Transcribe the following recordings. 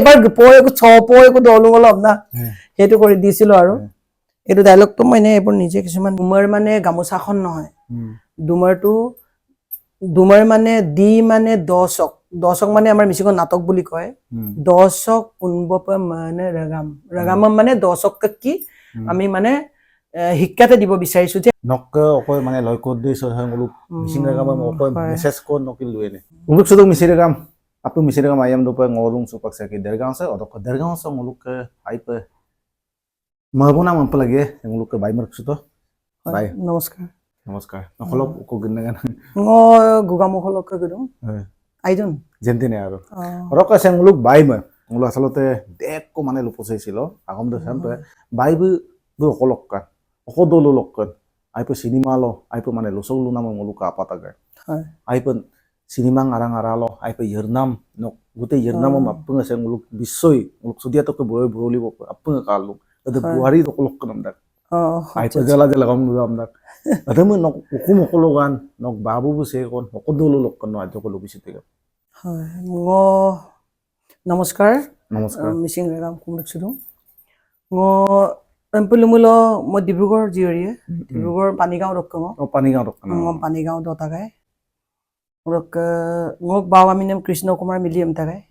এবাৰ পয় ছ পয় একো দলং অলপ না। সেইটো কৰি দিছিলো আৰু। হ্যাঁ। এইটো ডাইলগটো মই এনেই এইবোৰ নিজে কিছুমান ডুমাৰ মানে গামোচাখন নহয়। ডুমাৰটো ডুমাৰ মানে দি মানে দহক দহক মানে আমাৰ মিচিঙত নাটক বুলি কয়। দহক পোনব মানে ৰেগাম ৰেগামম মানে দহক কি আমি মানে শিক্ষাতে দিব বিচাৰিছো যে নকে অকয় মানে লক্ষ্য উদ্দেশ্য nguluk Hmm, misingregam ọkọy হয়। message ko nokil luene nguluk sudong misingregam apu misingregam ayam do pa ngolung supak sa ki dergang sa odok dergang sa nguluk ke ai pa mabuna man palagi nguluk ke bai mark suto হয়, বাই। নমস্কাৰ namaskar nakolop ko ginagan মই গোগামুখলকে গৈ হয়। আইজন jentine aro ৰক আছে nguluk bai ma nguluk আচলতে দেক ko মানে লুপচাইছিল আগম দে সান bai bu bu okolok kan okodolo lokkan ai pa cinema lo ai pa মানে lusog lunam nguluk ka apataga হয় aipun সিনেমাং আৰং আৰা ল আই পাই ইৰনাম ন গোটেই ইৰনাম আপুং আছে মোক বিশ্বই মোক চুদিয়া তোকে বৰৈ বৰলি আপুং কাল লোক তাতে বুঢ়াৰী তোক লগ কৰম দেখ আই পাই জেলা জেলা কম লোক আমাক তাতে মই নক অসম সকলো গান নক বাবু বুচে কোন সকলো লগ কৰ আজি সকলো বুজি থাকিব হয় নমস্কাৰ নমস্কাৰ মিচিং ৰেগাম কম দেখিছিলোঁ মিলিমূল মই ডিব্ৰুগড় জীয়ৰীয়ে ডিব্ৰুগড় পানীগাঁও ডক্টৰ পানীগাঁও ডক্টৰ পানীগাঁও দটা গায় ওরক মোক বাও আমি নাম কৃষ্ণ কুমার মিলিয়ম থাকায়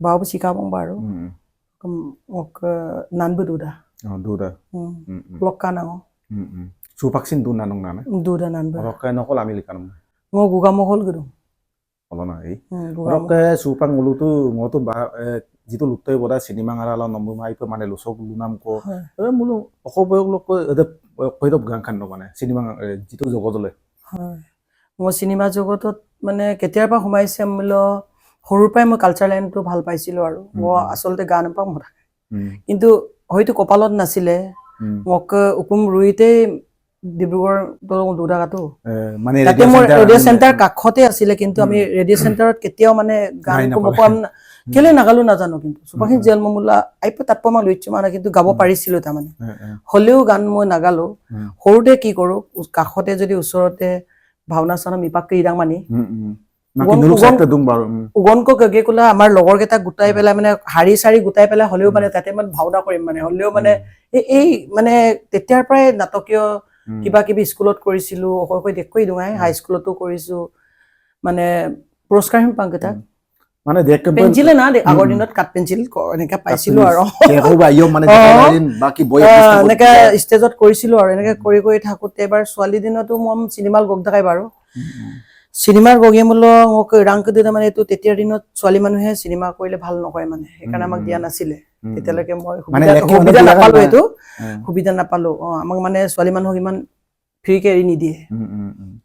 বাও শিখাবো বারো মোক নান দুদা দুদা লক্কা নাও। সুপাক্সিন দু নানং নানে? দুদা নান লক্কা নকল আমি লিখা নাম। মো গুগা মহল গুরু হলো না এই। ওরক সুপাং মুলু তো মো তো যেটো লুত্তই বদা চিনেমা গাড়া নম্বৰ মাৰিব মানে লোচক লু নাম কওঁ মোলো অসবয়ক লোক কৈ কৈ গান খান্দ মানে চিনেমা যিটো জগতলৈ মই চিনেমা জগতত মানে কেতিয়াৰ পৰা সোমাইছে বোলো সৰুৰ পৰাই মই কালচাৰ লাইনটো ভালো পাইছিলোঁ আৰু। মই আচলতে গান নাপাওঁ মই কিন্তু হয়তো কপালত নাছিলে। মোক উকুম ৰুইতেই ডিব্ৰুগড় মোৰ center ৰেডিঅ' চেণ্টাৰ কাষতে আছিলে কিন্তু আমি ৰেডিঅ' চেণ্টাৰত কেতিয়াও মানে গান. কেলে নাগালো নাজানো কিন্তু। চুপাখিনি জেল মমুলা আইপে তাত মই লৈছো মানে কিন্তু গাব পাৰিছিলো তাৰমানে। হ'লেও গান মই নাগালো। সৰুতে কি কৰো কাষতে যদি ওচৰতে ভাওনা চাওনা মিপাককে ইৰাং মানি. উগনক গগে কোলা আমাৰ লগৰ কেইটা গোটাই পেলাই মানে শাৰী চাৰি গোটাই পেলাই হ'লেও মানে তাতে মানে ভাওনা কৰিম মানে হ'লেও মানে এই- মানে তেতিয়াৰ পৰাই নাটকীয়. কিবা কিবি স্কুলত কৰিছিলো অকল দেখুৱাই হাই স্কুলতো কৰিছো মানে পুৰস্কাৰ হিম পাং mane dek না আগৰ দিনত কাঠ পেঞ্চিল এনেকে পাইছিলো আৰু। baki এনেকে ষ্টেজত কৰিছিলো আৰু এনেকে কৰি কৰি থাকোতে এবাৰ ছোৱালী দিনতো মই চিনেমাল গগ দেখাই বাৰু। চিনেমাৰ গগিয়ে মূল্য মোক ৰাংক দিলে মানে এইটো তেতিয়াৰ দিনত ছোৱালী মানুহে চিনেমা কৰিলে ভালো নকৰে মানে সেইকাৰণে আমাক দিয়া নাছিলে। তেতিয়ালৈকে মই মানে সুবিধা- অনুদান নাপালো এইটো. সুবিধা নাপালো। অ আমাক মানে ছোৱালী মানুহক ইমান ফ্ৰীকে এৰি নিদিয়ে.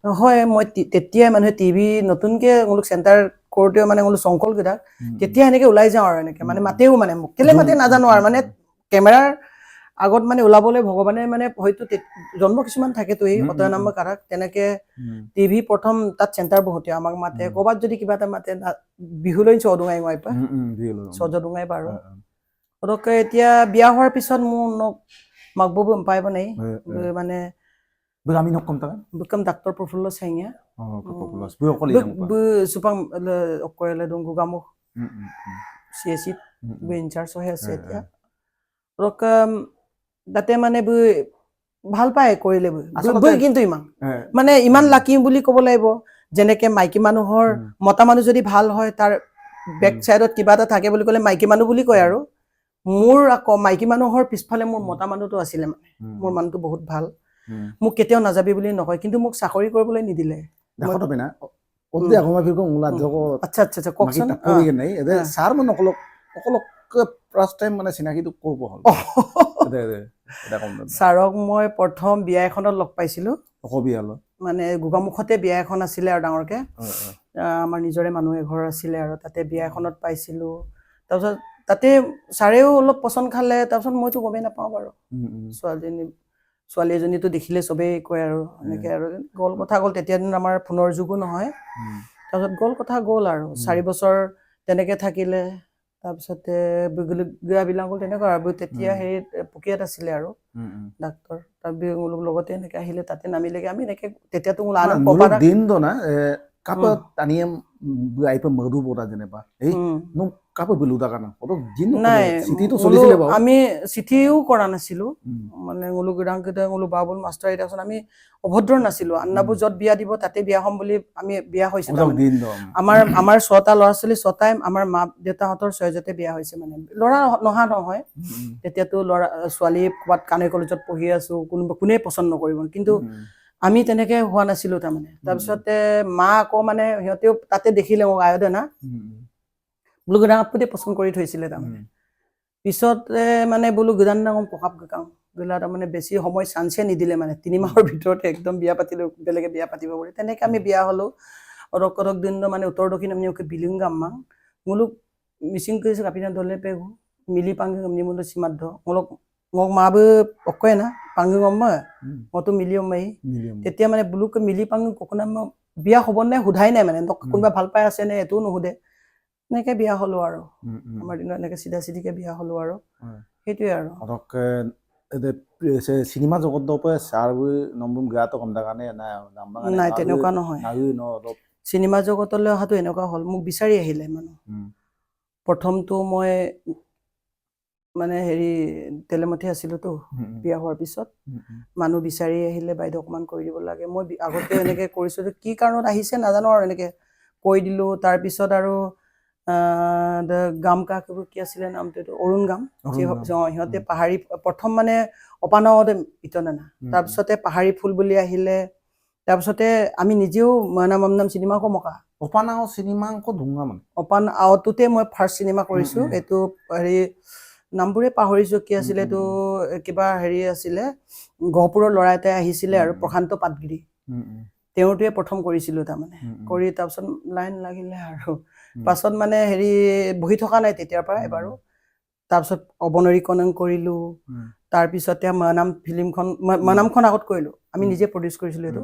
হয় মই তেতিয়াই মানুহে টিভি নতুনকে মোলোক চেণ্টাৰ কৰোঁতেও মানে মোলোক চংকল কেইটাক. তেতিয়া এনেকে ওলাই যাওঁ আৰু এনেকে মানে মাতেও মানে মোক কেলে মাতে নাজানো আৰু মানে কেমেৰাৰ আগত মানে ওলাবলৈ ভগৱানে মানে হয়তো জন্ম কিছুমান থাকেতো এই সতয় কাৰাক তেনেকে. টিভি প্ৰথম তাত চেণ্টাৰ বহুতে আমাক মাতে ক'ৰবাত যদি কিবা এটা মাতে বিহুলৈ পৰা Mm, mm, di বাৰু eh. এতিয়া বিয়া হোৱাৰ পিছত মোৰ মাক ববু পাই বনাই. মানে Berami nok kom tangan? বুকাম ডাক্তৰ প্ৰফুল্ল চেঙীয়া Oh, kepopulas. Bu ko Bu liang bu supang le okoyele dong gugamuk Mm, mm, mm. Mm, bu in charge হৈ আছে Eh, এতিয়া eh. ৰক তাতে মানে ভালো পায় কৰিলে বু কিন্তু ইমান মানে ইমান লাকি বুলি ক'ব লাগিব যেনেকে মাইকী মানুহৰ. মতা মানুহ যদি ভালো হয় তাৰ বেক. চাইডত কিবা এটা থাকে বুলি ক'লে মাইকী মানুহ বুলি কয় আৰু মোৰ আকৌ মাইকী মানুহৰ পিছফালে মোৰ মতা মানুহটো আছিলে মানে মোৰ মানুহটো বহুত ভালো. মোক কেতিয়াও নাযাবি বুলি নকয় কিন্তু মোক চাকৰি কৰিবলৈ নিদিলে। ছাৰক মই প্ৰথম বিয়া এখনত লগ পাইছিলো। মানে গোগামুখতে বিয়া এখন আছিলে আৰু ডাঙৰকে। আমাৰ নিজৰে মানুহ এঘৰ আছিলে আৰু তাতে বিয়া এখনত পাইছিলো। তাৰপিছত তাতে ছাৰেও অলপ পচন্দ খালে তাৰপিছত মইতো গমেই নাপাওঁ বাৰু। ছোৱালীজনী ছোৱালী এজনীতো দেখিলে চবেই কয় আৰু এনেকে আৰু গ'ল কথা গ'ল। তেতিয়া দিনত আমাৰ ফোনৰ যুগো নহয়। তাৰপিছত গ'ল কথা গ'ল আৰু। চাৰি বছৰ তেনেকে থাকিলে তাৰপিছতে বিলাক গ'ল তেনেকুৱা আৰু। তেতিয়া। সেই পুকিয়াত আছিলে আৰু। ডাক্তৰ তাৰ লগতে এনেকে আহিলে তাতে নামিলেগে। আমি এনেকে তেতিয়াতো মোৰ আনন্দ মুলুক পপাৰা দিন do na Kapa taniam ai pe madu bora যেনিবা। এই। নো কাপে বেলুদা কানা কত জিন নাই সিটিটো বোলো চলিছিলে বাৰু। আমি চিঠিও কৰা নাছিলো। মানে বোলো গিৰাং কেইটা বোলো বাবুল মাষ্টৰ এটাচোন আমি অভদ্ৰ নাছিলো। আন্নাবোৰ য'ত বিয়া দিব তাতে বিয়া হ'ম বুলি আমি বিয়া হৈছো ওজক তাৰমানে। আমাৰ আমাৰ ছটা ল'ৰা ছোৱালী ছটাই আমাৰ মা দেউতাহঁতৰ ছয়জতে বিয়া হৈছে মানে। ল'ৰা নহা নহয়। তেতিয়াতো ল'ৰা ছোৱালী ক'ৰবাত কানে কলেজত পঢ়ি আছো কোনোবা কোনে পচন্দ নকৰিব। কিন্তু আমি তেনেকে হোৱা নাছিলো তাৰমানে। তাৰপিছতে মা আকৌ মানে সিহঁতেও তাতে দেখিলে মোক আয়োদনা বোলো গিৰাং আপুনি পচন্দ কৰি থৈছিলে তাৰমানে। পিছতে মানে বোলো গিৰাণ ডাঙৰ প্ৰভাৱ গাওঁ। গিলা তাৰমানে বেছি সময় চান্সে নিদিলে মানে। তিনি মাহৰ ভিতৰতে একদম বিয়া পাতিলো বেলেগে বিয়া পাতিব বুলি। তেনেকে আমি বিয়া হ'লো। অৰক কৰক দিন মানে উত্তৰ দক্ষিণ আমি ওকে বিলিং গাম্মা মুলুক মিচিং কৈছে কাপিনা দলে পেগু মিলি পাঙ্গি gamni mundo simaddo ngolok ngok mabe okoy na পাঙ্গি গম্মা মতো মিলি অম্মাই তেতিয়া মানে বুলুকে মিলি পাঙ্গি ককনা বিয়া হ'ব নে সোধাই নাই মানে কোনোবা ভাল পাই আছে নে এইটোও নুসুধে এনেকে বিয়া হলো আৰু আমাৰ দিনত এনেকে চিধা চিধিকে বিয়া হলো আৰু। সেইটোৱে আৰু সিনেমা জগত কম না নাই তেনেকুৱা নহয় ন চিনেমা জগতলৈ অহাটো এনেকুৱা হ'ল মোক বিচাৰি আহিলে মানুহ প্ৰথমটো মই মানে হেৰি তেলেমঠি আছিলোতো বিয়া হোৱাৰ পিছত। মানুহ বিচাৰি আহিলে বাইদেউ অকণমান কৰি দিব লাগে। মই আগতে এনেকে কৰিছো কি কাৰণত আহিছে নাজানো আৰু এনেকে কৈ দিলো। তাৰপিছত আৰু গাম কাক এইবোৰ কি আছিলে নামটো এইটো? অৰুণ গাম। সিহঁতে পাহাৰী প্ৰথম মানে অপানাৱতে ইতনানা উম, তাৰপিছতে পাহাৰী ফুল বুলি আহিলে। তাৰপিছতে আমি নিজেও মনাম আমনাম চিনেমা অপানাও চিনেমা অংক ধুঙা মানে। অপান আৱটোতে মই ফাৰ্ষ্ট চিনেমা কৰিছো। এইটো হেৰি নামবোৰে পাহৰিছো কি আছিলে এইটো কিবা হেৰি আছিলে গহপুৰৰ ল'ৰা এটাই আহিছিলে আৰু। প্ৰশান্ত পাটগিৰি। তেওঁটোৱে প্ৰথম কৰিছিলো তাৰমানে। কৰি তাৰপিছত লাইন লাগিলে আৰু। পাছত মানে হেৰি বহি থকা নাই তেতিয়াৰ পৰা এবাৰো। তাৰপিছত অৱনৰীকৰণ কৰিলো। তাৰপিছতে মানাম ফিল্মখন। মানামখন আগত কৰিলো। আমি। নিজে প্ৰডিউচ কৰিছিলো এইটো।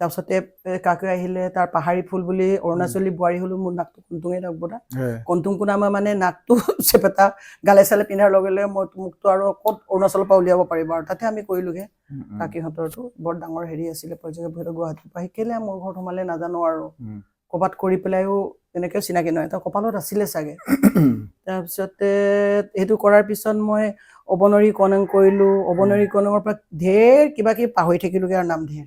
তাৰপিছতে এ, আহিলে তাৰ পাহাৰী ফুল বুলি অৰুণাচলী বোৱাৰী হলো মোৰ নাকটো কুন্তুঙে থাকবোতা হয়। কন্তুং কুনামা মানে নাকটো চেপেটা গালে চালে পিন্ধাৰ লগে লগে মই মোকতো আৰু ক'ত অৰুণাচলৰ পৰা উলিয়াব পাৰিব আৰু তাতে আমি কৰিলোগে। কাকিহঁতৰটো বৰ ডাঙৰ হেৰি আছিলে বহিত গুৱাহাটীৰ পৰা। শিকিলে মোৰ ঘৰত সোমালে নাজানো আৰু। উম। ক'ৰবাত কৰি পেলাইও তেনেকেও চিনাকি নহয়। তাৰ কপালত আছিলে চাগে। তাৰপিছতে সেইটো কৰাৰ পিছত মই অৱনৰী কণং কৰিলো। অৱনৰী কণঙৰ পৰা ঢেৰ কিবা কিবি পাহৰি থাকিলোগে আৰু নাম ঢেৰ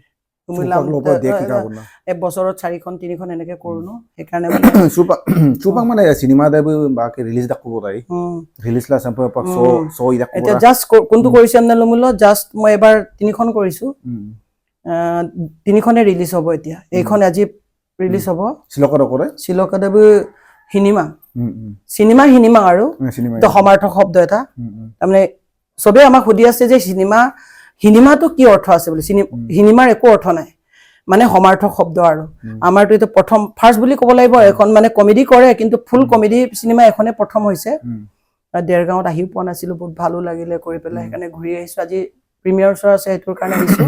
এবছৰত চাৰিখন তিনিখন এনেকে কৰো ন? সেইকাৰণে মানে চুপাক মানে চিনেমা দেব বাকি রিলিজ দা কুবো তাই উম, লা সাম্পে পাক সো উম। সো এতিয়া জাষ্ট কোনটো কৰিছে জাষ্ট মই এবাৰ তিনিখন কৰিছো। তিনিখনে ৰিলিজ হ'ব এতিয়া। এইখন আজি ৰিলিজ হ'ব। Chilkadevi cinema. Hmm hmm cinema cinema আৰু সমাৰ্থক শব্দ এটা। তাৰমানে চবেই আমাক সুধি আছে যে চিনেমা সিনেমাটো কি অৰ্থ আছে বুলি? চিনে- একো অৰ্থ নাই। মানে সমাৰ্থক শব্দ আৰু। আমাৰতো এইটো প্ৰথম ফাৰ্ষ্ট বুলি ক'ব লাগিব এখন মানে কমেডি কৰে কিন্তু ফুল কমেডি চিনেমা এখনে প্ৰথম হৈছে। দেৰগাঁৱত আহিও পোৱা নাছিলো বহুত ভালো লাগিলে কৰি পেলাই সেইকাৰণে ঘূৰি আহিছো। আজি প্ৰিমিয়াৰ ওচৰ আছে সেইটোৰ কাৰণে আহিছো।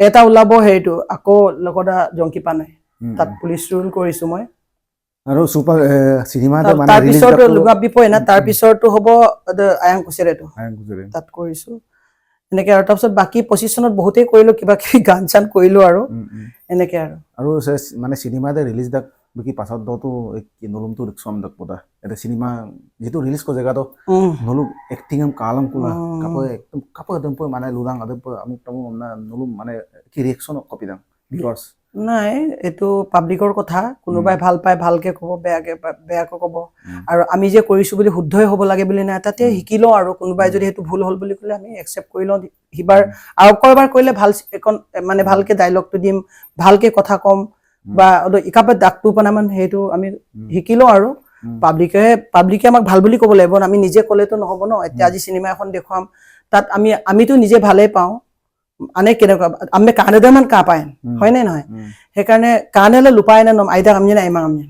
এটা ওলাব হেৰিটো আকৌ লগতে জংকী পানৈ। তাত পুলিচ ৰোল কৰিছো মই। আৰু চুপাৰ চিনেমা তাৰ- মানে রিলিজ তাৰপিছৰটো দা লুগা বিপই না উম, তাৰপিছৰটো হ'ব আয়াং কুচেৰেটো। তাত কৰিছো। এনেকে আৰু তাৰপিছত বাকী পঁচিছ চনত বহুতেই কৰিলো কিবা কিবি গান চান কৰিলো আৰু। এনেকে আৰু। আৰু মানে চিনেমা দে রিলিজ দা বিকি পাছত দতো কি নলুম তো রিকসম দক পদা এটা সিনেমা যেটো রিলিজ কো জায়গা তো নলুম এক্টিং কালাম কুলা উম। একদম কাপো একদম মানে লুদাং আদম আমি নলুম মানে কি রিঅ্যাকশন কপি দাং ভিউয়ার্স নাই এইটো পাব্লিকৰ কথা কোনোবাই ভালো পায় ভালকে ক'ব বেয়াকে বেয়াকৈ ক'ব। আৰু আমি যে কৰিছো বুলি শুদ্ধই হ'ব লাগে বুলি নাই তাতে শিকি লওঁ আৰু কোনোবাই যদি সেইটো ভুল হ'ল বুলি ক'লে আমি একচেপ্ট কৰি লওঁ সিবাৰ আৰু এবাৰ কৰিলে ভালো এখন মানে ভালকে ডাইলগটো দিম ভালকে কথা ক'ম। বা ইকাপে দাগটো পানামান সেইটো আমি শিকি লওঁ আৰু। পাব্লিকে পাব্লিকে আমাক ভালো বুলি ক'ব লাগিব আমি নিজে ক'লেতো নহ'ব ন এতিয়া আজি চিনেমা এখন দেখুৱাম তাত আমি আমিতো নিজে ভালেই পাওঁ। আনে কেনেকুৱা আমি কানেদামান কা পায়। উম। হয় নে নহয়। সেইকাৰণে কানেলে লুপাই নে নম আইতা কামনি নাই ইমান কামনি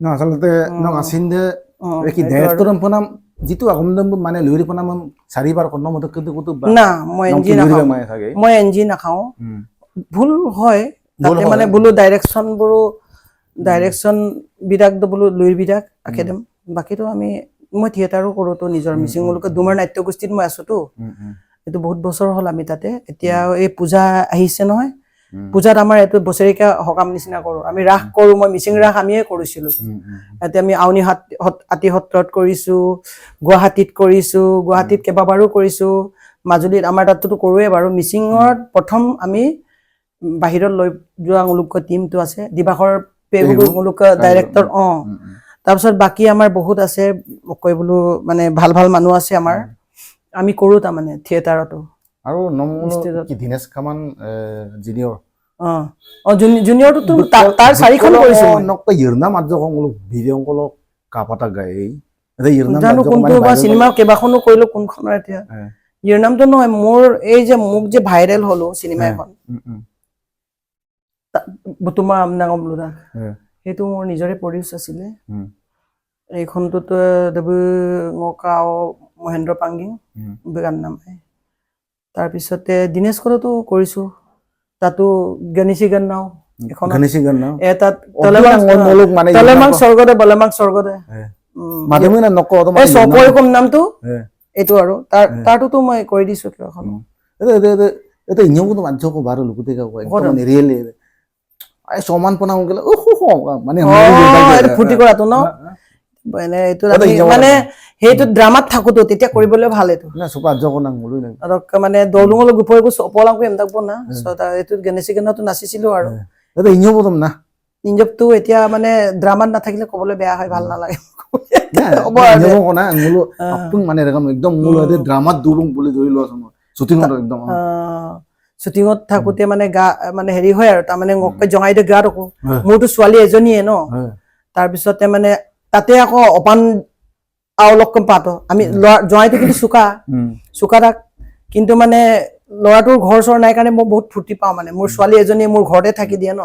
ন আচলতে ন উম। আছিন দে অ, কি ডাইৰেক্টৰ পনাম যিটো আগমদম মানে লুইৰি পনাম চাৰিবাৰ কন্ন মত কিন্তু কুতু না মই এনজি নাখাওঁ। মই এনজি নাখাওঁ। ভুল হয় তাতে মানে বোলো ডাইৰেকশ্যন বোৰো ডাইৰেকশ্যন বিৰাগ বোলো লুইৰ বিৰাগ আখেদম বাকীটো আমি মই থিয়েটাৰো কৰোঁতো নিজৰ মিচিং। মুলুকে ডুমাৰ নাট্য গোষ্ঠীত মই আছোতো। এইটো বহুত বছৰ হ'ল আমি তাতে। এতিয়া এই পূজা আহিছে নহয়। পূজাত আমাৰ এইটো বছৰেকীয়া সকাম নিচিনা কৰোঁ। আমি ৰাস কৰোঁ মই মিচিং ৰাস আমিয়ে কৰিছিলোঁ। ইয়াতে আমি আউনী আতি সত্ৰত কৰিছোঁ গুৱাহাটীত কৰিছোঁ গুৱাহাটীত কেইবাবাৰো কৰিছোঁ। মাজুলীত আমাৰ তাততো কৰোৱে বাৰু। মিচিঙত প্ৰথম আমি বাহিৰত লৈ যোৱা মুলুক টিমটো আছে। মুলুক ডাইৰেক্টৰ অঁ। তাৰপিছত বাকী আমাৰ বহুত আছে। কৈ বোলো মানে ভাল ভাল মানুহ আছে আমাৰ। আমি কৰোঁ তাৰমানে থিয়েটাৰতো। আৰু দীনেশ কামান জিনিয়ৰ অঁ। অঁ জুনি- জুনিয়ৰটোতো তাৰ চাৰিখন কৰিছোঁ মই। নকয় ইৰনা মাত্ৰ কংলো ভিডিঅ' কাপাতা গায় এই। এতিয়া জানো কোনটো মানে বা চিনেমা কেইবাখনো কৰিলো কোনখনৰ এতিয়া। হে। ইয়াৰ নামটো নহয় মোৰ এই যে মোক যে ভাইৰেল হলো চিনেমা এখন। তোমাৰ আমনাগম বোলা হে। সেইটো মোৰ নিজৰে প্ৰডিউচ আছিলে। এইখনটোতো দেৱী মহেন্দ্ৰ পাংগিং গান নাম। তাৰপিছতে দীনেশ কলতো কৰিছো। তাতো গণেশী গান ন এটাত অ, তলেমাং বিৰাং মলুক মানে তলেমাং ইৰনাম- স্বৰ্গদে বলেমাং স্বৰ্গদে হে। উম, মাজে মাজে নকওঁ এই মানে ইৰনাম- নামটো এইটো আৰু। তাৰ তাৰটোতো মই কৰি দিছো কেইবাখনো উম. এটা man really ay soman po na ko gala oh ho মানে ফূৰ্তি কৰাটো ন? মানে এইটো মানে সেইটো ড্ৰামাত থাকোতো তেতিয়া কৰিবলৈ ভালো এইটো মানে দৌলুঙলৈ গুপৰিবোৰ অপলাংকো এম থাকব না। এইটো গণেশী গানতো নাচিছিলো আৰু। ইঞ্জবটো এতিয়া মানে ড্ৰামাত নাথাকিলে ক'বলৈ বেয়া হয় ভালো নালাগে। মানে শ্বুটিঙত থাকোতে মানে গা মানে হেৰি হয় আৰু তাৰমানে জঙাই দিয়ে গাত আকৌ মোৰতো ছোৱালী এজনীয়ে ন। তাৰপিছতে মানে তাতে আকৌ অপান আওলকম পাতো আমি ল'ৰা জঙাইটো কিন্তু চোকা। চোকা তাক। কিন্তু মানে ল'ৰাটোৰ ঘৰ চৰ নাই কাৰণে মই বহুত ফূৰ্তি পাওঁ মানে। মোৰ ছোৱালী এজনীয়ে মোৰ ঘৰতে থাকি দিয়ে ন।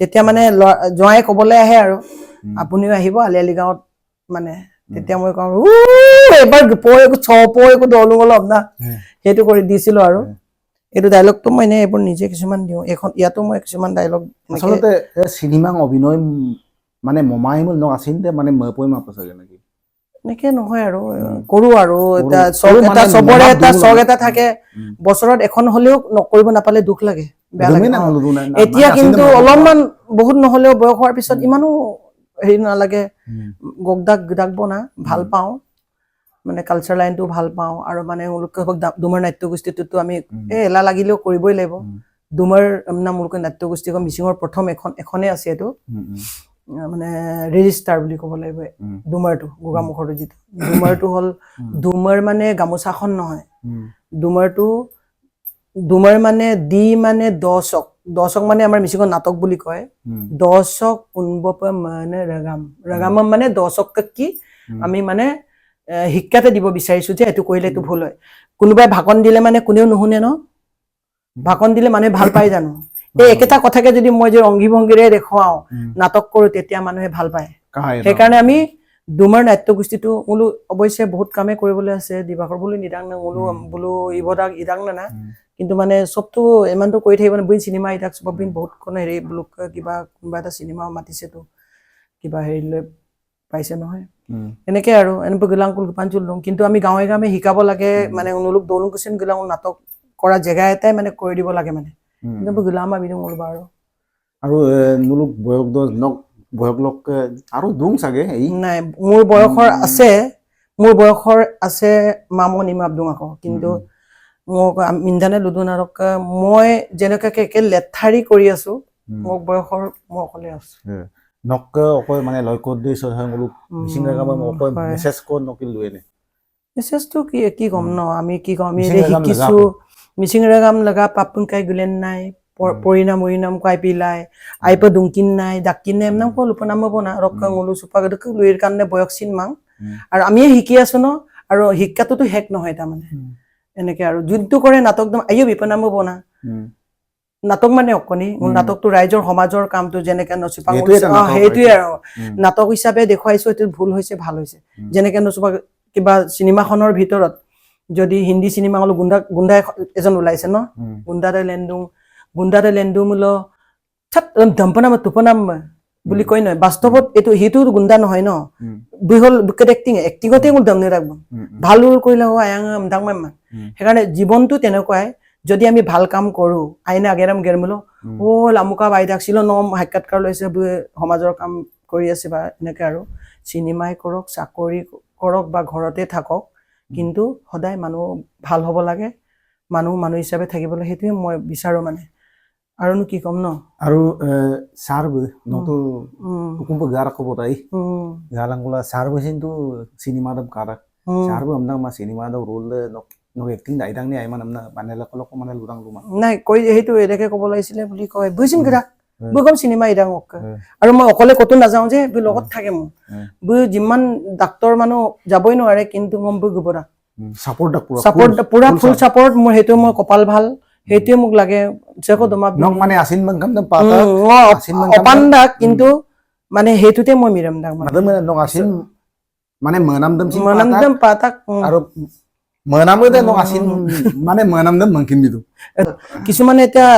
তেতিয়া মানে ল'ৰা জোঁৱাই ক'বলৈ আহে আৰু। আপুনিও আহিব আলি আলি গাঁৱত মানে। তেতিয়া মই কওঁ "উ, এবাৰ পৈ চপৈ একো দলো অলপ না। সেইটো কৰি দিছিলো আৰু। এইটো ডাইলগটো মই এনেই এইবোৰ নিজে কিছুমান দিওঁ। এইখন ইয়াতো মই কিছুমান ডাইলগ আচলতে চিনেমা অভিনয় মানে মমাই মূল ন আছিলে মানে মপৈ মাপ চাগে নাকি? এনেকে নহয় আৰু কৰো আৰু এটা কৰো। এটা মানে চবৰে এটা চখ এটা থাকে। বছৰত এখন হলেও নকৰিব নাপালে দুখ লাগে বেয়া এতিয়া কিন্তু অলপমান বহুত নহলেও বয়স হোৱাৰ পিছত ইমানো হেৰি নালাগে। গগদাক দাগব না ভালো পাওঁ। মানে কালচাৰ লাইনটো ভালো পাওঁ। আৰু মানে হওক ডুমাৰ নাট্য গোষ্ঠীটোতো আমি এ এলাহ লাগিলেও কৰিবই লাগিব। ডুমাৰ না নাট্য গোষ্ঠী এখন মিচিঙৰ প্ৰথম এখন এখনেই আছে এইটো। মানে ৰেজিষ্টাৰ বুলি ক'ব লাগিব ডুমাৰটো গোগামুখৰটো যিটো ডুমাৰটো হ'ল ডুমাৰ মানে গামোচাখন নহয়। ডুমাৰটো ডুমাৰ মানে দি মানে দচক দচক মানে আমাৰ মিচিঙত নাটক বুলি কয়। দশক উনবপ মানে ৰেগাম। ৰেগামম মানে দশক কি আমি মানে শিক্ষাতে দিব বিচাৰিছো যে এইটো কৰিলে এইটো ভুল হয়। কোনোবাই ভাকন দিলে মানে কোনেও নুশুনে ন? ভাকন দিলে মানুহে ভালো পায় জানো? এই একেটা কথাকে যদি মই যে অংগী ভংগীৰে দেখুৱাও নাটক কৰো তেতিয়া মানুহে ভালো পায়। সেইকাৰণে আমি ডুমাৰ নাট্য গোষ্ঠীটো বোলো অৱশ্যে বহুত কামে কৰিবলৈ আছে। দিবাকৰ বোলো নিদাং না বোলো বোলো ইবদাক ইদাং না না। কিন্তু মানে চবতো ইমানটো কৰি থাকিব বুজি চিনেমা ইটাক চব বিন বহুত কোনো হেৰি বোলো কিবা কোনোবা এটা চিনেমা মাতিছেতো। কিবা হেৰি লৈ পাইছে নহয়। এনেকে আৰু। এনেকৈ গিলাংকুল গোপাঞ্চুল লওঁ কিন্তু আমি গাঁৱে গাঁৱে শিকাব লাগে মানে অনুলোক দৌলুং কুচিন গিলাং নাটক কৰা জেগা এটাই মানে কৰি দিব লাগে মানে। কিন্তু গিলাম আমি দিওঁ ওলবা আৰু আৰু নুলুক বয়স দহ নক বয়স লোক আৰু দুং চাগে এই? নাই মোৰ বয়সৰ আছে মোৰ বয়সৰ আছে মামনি মাবদুং আকৌ কিন্তু মোক ইন্ধানে লুডুন আৰু মই যেনেকুৱাকে একে লেঠাৰি কৰি আছো মোক বয়সৰ মই অকলে আছো। নক অকয় মানে লয়কত দি চয় মুলুক মিচিং ৰেগা মই অকয় হয়। মেছেজ কত নকিল লৈ নে মেছেজটো কি কি ক'ম ন আমি কি ক'ম আমি শিকিছো মিচিং ৰেগাম লগা পাপুন কাই গুলেন নাই প- উম. পৰিণাম উৰিনাম কাই পিলাই আইপ দুংকিন নাই ডাকিন নাই এমনাম কল উপনাম হ'ব না ৰক্ক মলু চুপা গদক লুইৰ কাৰণে বয়স চিন মাং আৰু আমিয়ে শিকি আছো ন আৰু শিক্ষাটোতো শেষ নহয় তাৰমানে এনেকে আৰু যোনটো কৰে নাটক দম আইও বিপনাম হ'ব না নাটক মানে অকণি। নাটকটো ৰাইজৰ সমাজৰ কামটো যেনেকে নচুপা সেইটোৱে। আৰু নাটক হিচাপে দেখুৱাইছো এইটো ভুল হৈছে ভালো হৈছে। যেনেকে নচুপা কিবা চিনেমাখনৰ ভিতৰত যদি হিন্দী চিনেমা হলো গুণ্ডা গুণ্ডা এজন ওলাইছে ন? গুণ্ডাতে লেণ্ডুং গুণ্ডাতে লেণ্ডুং বোলো ছাত দম্পনাম টোপনাম বুলি কয় নহয় বাস্তৱত এইটো সেইটো গুণ্ডা নহয় ন? বিহল বুকেট এক্টিং এক্টিঙতে মোৰ দম নিৰাখব ভালো ৰোল কৰিলে হ'ব আয়াং দাং মাম্মা সেইকাৰণে জীৱনটো তেনেকুৱাই যদি আমি ভালো কাম কৰো আইনে আগেৰাম গেৰমলো অ লামুকা বাইদাক ছিল নম সাক্ষাৎকাৰ লৈছে সমাজৰ কাম কৰি আছে বা এনেকে আৰু। চিনেমাই কৰক চাকৰি কৰক বা ঘৰতে থাকক কিন্তু সদায় মানুহ ভালো হ'ব লাগে মানুহ মানুহ হিচাপে থাকিবলৈ সেইটোৱে মই বিচাৰো মানে। আৰুনো কি ক'ম ন? আৰু ছাৰবো নতো কুকুম্পু গাৰ ক'ব তাই উম, গালাংগুলা সিন্তু সিনেমাদম karak উম। ছাৰবো আমনা মা সিনেমাদম role nok nok acting daidang ni aiman amna manela kolok ko manel নাই কৈ সেইটো এনেকে ক'ব লাগিছিলে বুলি কয়। বুজিছিল কেইটা উম। বৈ কম চিনেমা ইদাং আৰু মই অকলে ক'তো নাযাওঁ যে বৈ লগত থাকে মোৰ। উম। বৈ যিমান ডাক্তৰ মানুহ যাবই নোৱাৰে কিন্তু মই বৈ গোবৰা। চাপৰ্ট পুৰা ফুল. চাপৰ্ট মোৰ সেইটো মই কপাল ভালো সেইটোৱে মোক লাগে। যেকো তোমাক pata asin bang অপান দাক কিন্তু মানে সেইটোতে মই মিৰাম দাক মানে। madam nok asin mane menam dam sin মনাম pata দম পাতাক। আৰু nok asin mane menam dam mungkin bitu কিছুমানে এতিয়া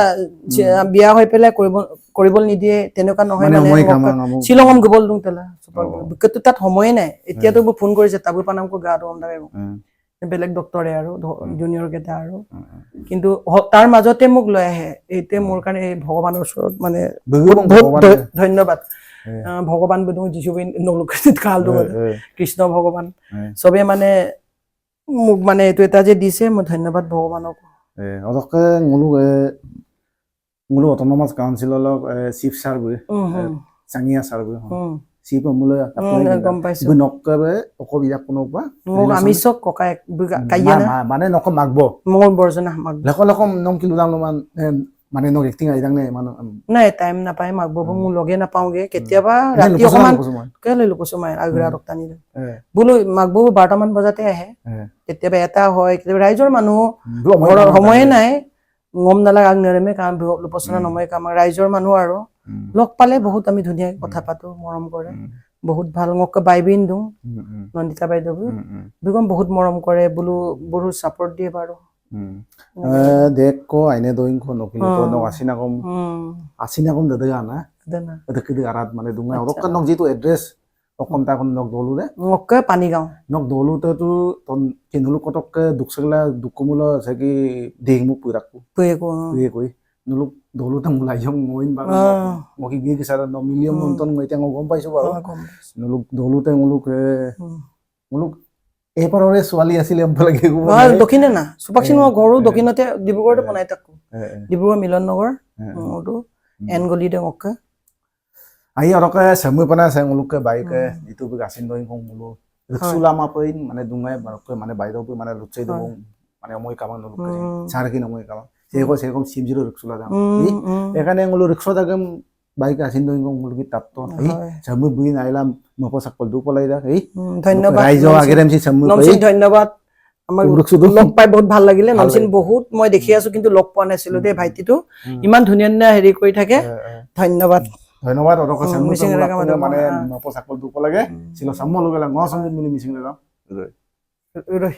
বিয়া হৈ পেলাই কৰিব কৰিবলৈ নিদিয়ে তেনেকুৱা নহয় মানে মানে শ্বিলঙত গবল দিওঁ তেলা কিন্তু তাত সময়ে নাই। এতিয়াতো মোক ফোন কৰিছে তাবু পানামকো গা ধুৱাম দাগে বেলেগ ডক্তৰে আৰু জুনিয়ৰ কেইটা আৰু। কিন্তু তাৰ মাজতে মোক লৈ আহে। এইটোৱে মোৰ কাৰণে এই ভগৱানৰ ওচৰত মানে ধন্যবাদ। ভগৱান বুধু যিশু কালটো কৃষ্ণ ভগৱান। চবে মানে মোক মানে এইটো এটা যে দিছে মই ধন্যবাদ ভগৱানক। E পাইছো bu nok be okobia kuno ba মোক আমিষক ককায়েক কাইয়া না মানে মোৰ বৰ্জনা kilu dang luman মানে acting ai dang ne manu নাই টাইম নাপায় মাক বাবু মোৰ লগে নাপাওঁগে কেতিয়াবা ৰাতি অকমান কেলৈ লুকুচো মাই আগ্ৰা ৰক্তানি বোলো মাক বাবু বাৰটামান বজাতে আহে কেতিয়াবা এটা হয় কেতিয়াবা ৰাইজৰ মানুহ সময়ে নাই গম নালাগে আগ নেৰেমে কাম লোপচনা উম। নময় কাম। ৰাইজৰ মানুহ আৰু। লগ পালে বহুত আমি ধুনীয়াকে কথা পাতো মৰম কৰে। বহুত ভালো মোক বাইবিন দিওঁ। নন্দিতা বাইদেউ। বিগম বহুত মৰম কৰে বোলো বহুত চাপৰ্ট দিয়ে বাৰু। অসম তাক নক দলুৰে নক পানী গাঁও নক দলুতেতো তন কিনলু কটককে দুখছগলা দুকমুল আছে কি দেহমু পুই রাখু পুই কো পুই কই নলু দলু তা মুলাই জম মইন বা মকি গিয়ে কিছার ন মিলিয়ন মন্তন মই তেং গম পাইছো বা নলু এপাৰৰে ছোৱালী আছিলে ভালে দক্ষিণে না? সুপাক্ষী মই ঘৰো দক্ষিণতে ডিব্ৰুগড়তে বনাই থাকো। ডিব্ৰুগড় মিলন নগৰ মোৰতো। এন গলিতে মকে গলিতে মক্কা আহি অৰকে চেমুই পানাই আছে nguluke baike itu bi asin doing kong mulu riksula ma poin মানে dungai barok মানে বাইদেউ পই মানে লুচে দব মানে মই কামান nuluke উম। সারকি নমই কামান সেকো সেকম সিমজিরো রিক্সুলা দাম এখানে dagem baike asin doing kong mulu ki tapto এই। চেমুই বুই নাইলাম নপো সাকল দু পলাই দা এই ধন্যবাদ রাইজ নমচিন- আগেরেম সি চেমুই ধন্যবাদ। লগ পাই বহুত ভালো লাগিলে। ভালো নমচিন বহুত মই দেখি আছো কিন্তু লগ পোৱা নাছিলো দেই ভাইটিটো। ইমান ধুনীয়া ধুনীয়া হেৰি কৰি থাকে। ধন্যবাদ। ধন্যবাদ অৰকে উম, মিচিং মানে নপচাকল দুখ লাগে। সিলো সাম্ম লগে মিলি mising lega ৰৈ।